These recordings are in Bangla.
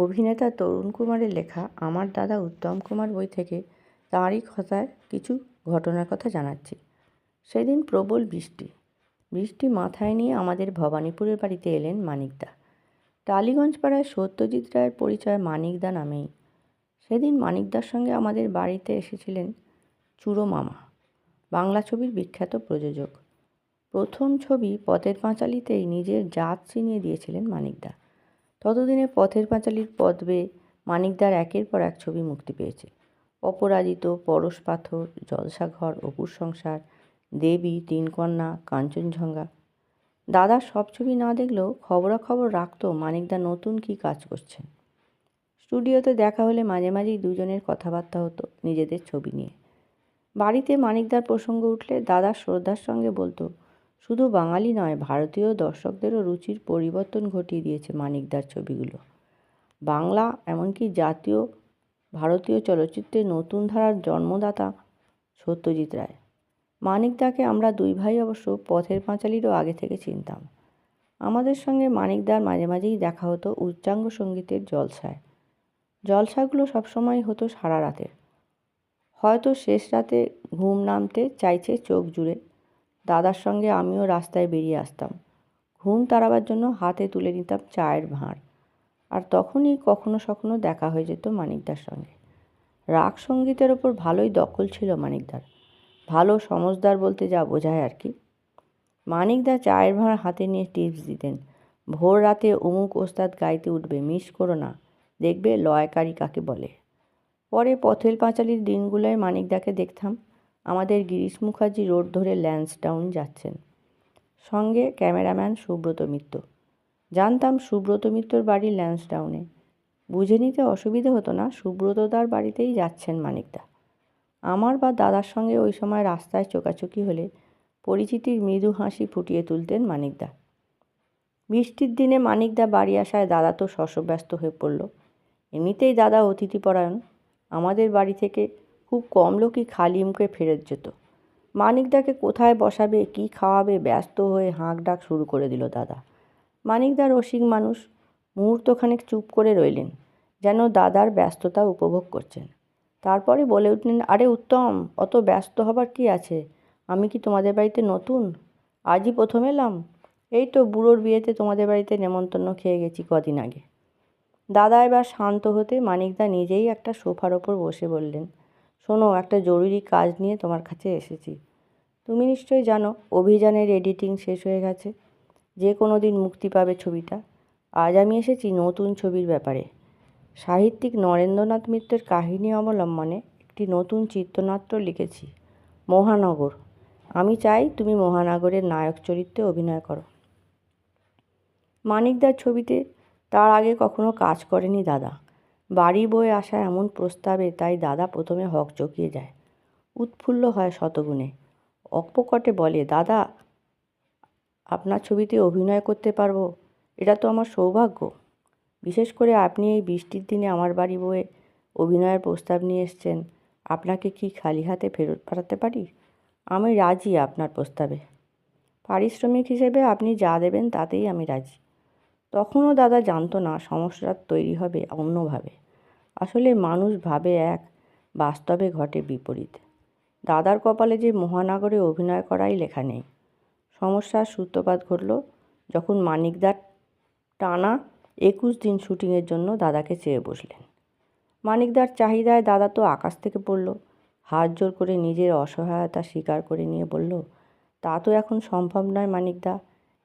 অভিনেতা তরুণ কুমারের লেখা আমার দাদা উত্তম কুমার বই থেকে তাঁরই কথায় কিছু ঘটনার কথা জানাচ্ছি। সেদিন প্রবল বৃষ্টি। বৃষ্টি মাথায় নিয়ে আমাদের ভবানীপুরের বাড়িতে এলেন মানিকদা। টালিগঞ্জ পাড়ায় সত্যজিৎ রায়ের পরিচয় মানিকদা নামেই। সেদিন মানিকদার সঙ্গে আমাদের বাড়িতে এসেছিলেন চুড়ো মামা বাংলা ছবির বিখ্যাত প্রযোজক। প্রথম ছবি পথের পাঁচালীতেই নিজের জাত চিনিয়ে দিয়েছিলেন মানিকদা। ততদিনে পথের পাঁচালীর পদ্মে মানিকদার একের পর এক ছবি মুক্তি পেয়েছে। অপরাজিত পরশ পাথর, জলসাঘর, অপুর সংসার, দেবী, তিনকন্যা, কাঞ্চনজঙ্ঘা। দাদা সব ছবি না দেখলেও খবরাখবর রাখতো মানিকদা নতুন কী কাজ করছেন। স্টুডিওতে দেখা হলে মাঝে মাঝেই দুজনের কথাবার্তা হতো নিজেদের ছবি নিয়ে। বাড়িতে মানিকদার প্রসঙ্গ উঠলে দাদা শ্রদ্ধার সঙ্গে বলতো শুধু বাঙালি নয়, ভারতীয় দর্শকদেরও রুচির পরিবর্তন ঘটিয়ে দিয়েছে মানিকদার ছবিগুলো। বাংলা, এমনকি জাতীয়, ভারতীয় চলচ্চিত্রে নতুন ধারার জন্মদাতা সত্যজিৎ রায়। মানিকদাকে আমরা দুই ভাই অবশ্য পথের পাঁচালীরও আগে থেকে চিনতাম। আমাদের সঙ্গে মানিকদার মাঝে মাঝেই দেখা হতো উচ্চাঙ্গ সঙ্গীতের জলসায়। জলসাগুলো সবসময় হতো সারা রাতের। হয়তো শেষ রাতে ঘুম নামতে চাইছে চোখ জুড়ে দাদার সঙ্গে আমিও রাস্তায় বেরিয়ে আসতাম। ঘুম তাড়াবার জন্য হাতে তুলে নিতাম চায়ের ভাঁড়। আর তখনই কখনো সখনো দেখা হয়ে যেত মানিকদার সঙ্গে। রাগ সঙ্গীতের ওপর ভালোই দখল ছিল মানিকদার। ভালো সমজদার বলতে যা বোঝায় আর কি। মানিকদা চায়ের ভাঁড় হাতে নিয়ে টিপস দিতেন, ভোর রাতে অমুক ওস্তাদ গাইতে উঠবে, মিস করো না। দেখবে লয়কারী কাকে বলে। পরে পথের পাঁচালির দিনগুলোয় মানিকদাকে দেখতাম আমাদের গিরিশ মুখার্জি রোড ধরে ল্যান্সডাউন যাচ্ছেন। সঙ্গে ক্যামেরাম্যান সুব্রত মিত্র। জানতাম সুব্রত মিত্রর বাড়ি ল্যান্সডাউনে। বুঝে নিতে অসুবিধে হতো না সুব্রতদার বাড়িতেই যাচ্ছেন মানিকদা। আমার বা দাদার সঙ্গে ওই সময় রাস্তায় চোকাচুকি হলে পরিচিতির মৃদু হাসি ফুটিয়ে তুলতেন মানিকদা। বৃষ্টির দিনে মানিকদা বাড়ি আসায় দাদা তো শশব্যস্ত হয়ে পড়ল। এমনিতেই দাদা অতিথিপরায়ণ। আমাদের বাড়ি থেকে খুব কম লোকই খালি মুখে ফেরত যেত। মানিকদাকে কোথায় বসাবে, কি খাওয়াবে, ব্যস্ত হয়ে হাঁক ডাক শুরু করে দিল দাদা। মানিকদা রসিক মানুষ, মুহূর্তখানেক চুপ করে রইলেন, যেন দাদার ব্যস্ততা উপভোগ করছেন। তারপরে বলে উঠলেন, আরে উত্তম, অত ব্যস্ত হবার কি আছে? আমি কি তোমাদের বাড়িতে নতুন? আজই প্রথম এলাম। এই তো বুড়োর বিয়েতে তোমাদের বাড়িতে নেমন্তন্ন খেয়ে গেছি কদিন আগে। দাদা এবার শান্ত হতে মানিকদা নিজেই একটা সোফার ওপর বসে বললেন শোনো, একটা জরুরি কাজ নিয়ে তোমার কাছে এসেছি। তুমি নিশ্চয়ই জানো, অভিযানের এডিটিং শেষ হয়ে গেছে। যে কোনো দিন মুক্তি পাবে ছবিটা। আজ আমি এসেছি নতুন ছবির ব্যাপারে। সাহিত্যিক নরেন্দ্রনাথ মিত্রের কাহিনী অবলম্বনে একটি নতুন চিত্রনাট্য লিখেছি, মহানগর। আমি চাই তুমি মহানগরের নায়ক চরিত্রে অভিনয় করো। মানিকদার ছবিতে তার আগে কখনো কাজ করেনি দাদা। বাড়ি বয়ে আসা এমন প্রস্তাবে তাই দাদা প্রথমে হক চকিয়ে যায়। উৎফুল্ল হয় শতগুণে। অকপকটে বলে, দাদা, আপনার ছবিতে অভিনয় করতে পারব? এটা তো আমার সৌভাগ্য। বিশেষ করে আপনি এই বৃষ্টির দিনে আমার বাড়ি বয়ে অভিনয়ের প্রস্তাব নিয়ে এসছেন। আপনাকে কি খালি হাতে ফেরত পাঠাতে পারি? আমি রাজি আপনার প্রস্তাবে। পারিশ্রমিক হিসেবে আপনি যা দেবেন তাতেই আমি রাজি। তখনও দাদা জানতো না সমস্যা তৈরি হবে অন্যভাবে। আসলে মানুষ ভাবে এক, বাস্তবে ঘটে বিপরীত। দাদার কপালে যে মহানগরে অভিনয় করাই লেখা নেই। সমস্যার সূত্রপাত ঘটল যখন মানিকদার টানা একুশ দিন শুটিংয়ের জন্য দাদাকে চেয়ে বসলেন। মানিকদার চাহিদায় দাদা তো আকাশ থেকে পড়ল। হাত জোর করে নিজের অসহায়তা স্বীকার করে নিয়ে বলল, তা তো এখন সম্ভব নয় মানিকদা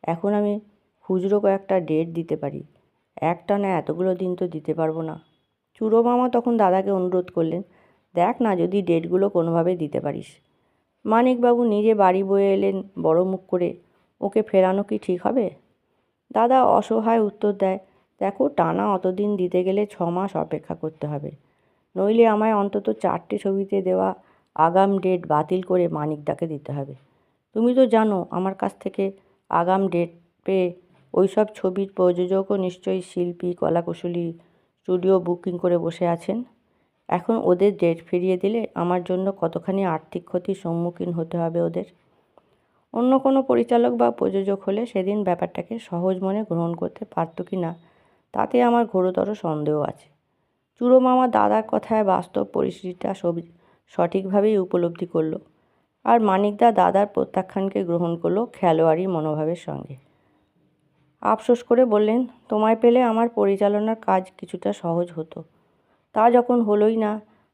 এখন আমি খুচরো কয়েকটা ডেট দিতে পারি। একটা না এতগুলো দিন তো দিতে পারব না। চুরো মামা তখন দাদাকে অনুরোধ করলেন, দেখ না যদি ডেটগুলো কোনোভাবে দিতে পারিস। মানিকবাবু নিজে বাড়ি বয়ে এলেন বড় মুখ করে, ওকে ফেরানো কি ঠিক হবে? দাদা অসহায় উত্তর দেয়, দেখো টানা অতদিন দিতে গেলে ছ মাস অপেক্ষা করতে হবে। নইলে আমায় অন্তত চারটে ছবিতে দেওয়া আগাম ডেট বাতিল করে মানিকদাকে দিতে হবে। তুমি তো জানো আমার কাছ থেকে আগাম ডেট পেয়ে ওই সব ছবির প্রযোজকও নিশ্চয়ই শিল্পী, কলাকুশলী, স্টুডিও বুকিং করে বসে আছেন। এখন ওদের ডেট ফিরিয়ে দিলে আমার জন্য কতখানি আর্থিক ক্ষতির সম্মুখীন হতে হবে ওদের। অন্য কোনো পরিচালক বা প্রযোজক হলে সেদিন ব্যাপারটাকে সহজ মনে গ্রহণ করতে পারতো কি না, তাতে আমার ঘোরতর সন্দেহ আছে। চুড়ো মামা দাদার কথায় বাস্তব পরিস্থিতিটা সঠিকভাবেই উপলব্ধি করল। আর মানিকদা দাদার প্রত্যাখ্যানকে গ্রহণ করল খেলোয়াড়ি মনোভাবের সঙ্গে। আফসোস করে বললেন, তোমায় পেলে আমার পরিচালনার কাজ কিছুটা সহজ হতো। তা যখন হলোই না,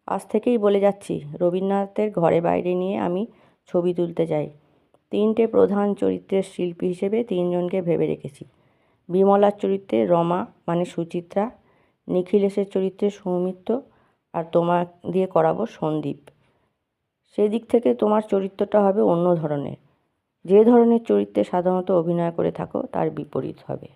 আজ থেকেই বলে যাচ্ছি, রবীন্দ্রনাথের ঘরে বাইরে নিয়ে আমি ছবি তুলতে চাই তিনটে প্রধান চরিত্রের শিল্পী হিসেবে তিনজনকে ভেবে রেখেছি। বিমলার চরিত্রে রমা মানে সুচিত্রা, নিখিলেশের চরিত্রে সৌমিত্র, আর তোমার দিয়ে করাবো সন্দীপ। সেদিক থেকে তোমার চরিত্রটা হবে অন্য ধরনের। যে ধরনের চরিত্রে সাধারণত অভিনয় করে থাকো তার বিপরীত হবে।